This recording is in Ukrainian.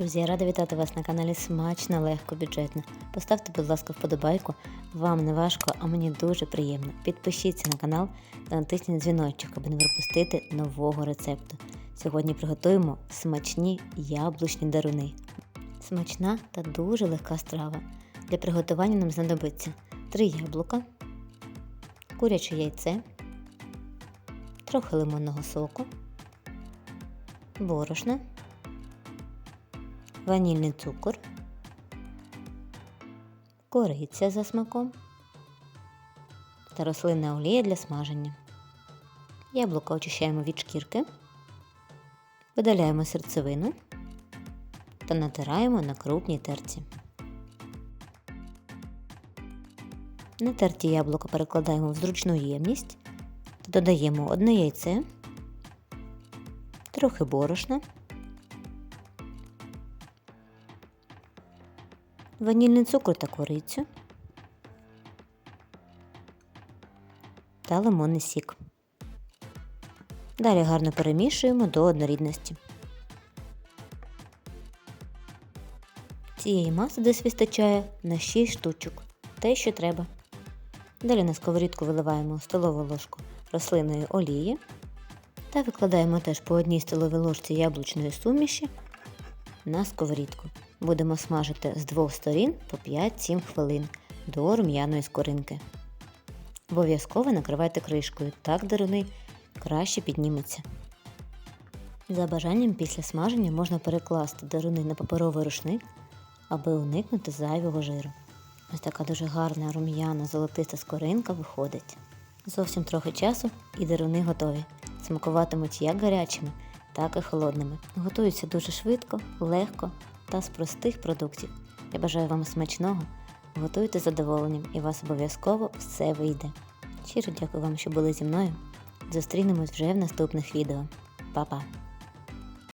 Друзі, я рада вітати вас на каналі Смачно, легко, бюджетно. Поставте, будь ласка, вподобайку. Вам не важко, а мені дуже приємно. Підпишіться на канал та натисніть дзвіночок, аби не пропустити нового рецепту. Сьогодні приготуємо смачні яблучні даруни. Смачна та дуже легка страва. Для приготування нам знадобиться 3 яблука, куряче яйце, трохи лимонного соку, борошно ванільний цукор, кориця за смаком та рослинна олія для смаження. Яблуко очищаємо від шкірки, видаляємо серцевину та натираємо на крупній терці. Натерті яблука перекладаємо в зручну ємність та додаємо одне яйце, трохи борошна. Ванільний цукор та корицю та лимонний сік. Далі гарно перемішуємо до однорідності. Цієї маси десь вистачає на 6 штучок, те, що треба. Далі на сковорідку виливаємо столову ложку рослинної олії та викладаємо теж по одній столовій ложці яблучної суміші на сковорідку. Будемо смажити з двох сторін по 5-7 хвилин до рум'яної скоринки. Обов'язково накривайте кришкою, так деруни краще підніметься. За бажанням після смаження можна перекласти деруни на паперовий рушник, аби уникнути зайвого жиру. Ось така дуже гарна рум'яна золотиста скоринка виходить. Зовсім трохи часу і деруни готові. Смакуватимуть як гарячими, так і холодними. Готуються дуже швидко, легко та з простих продуктів. Я бажаю вам смачного, готуйте з задоволенням і вас обов'язково все вийде. Щиро дякую вам, що були зі мною. Зустрінемось вже в наступних відео. Па-па!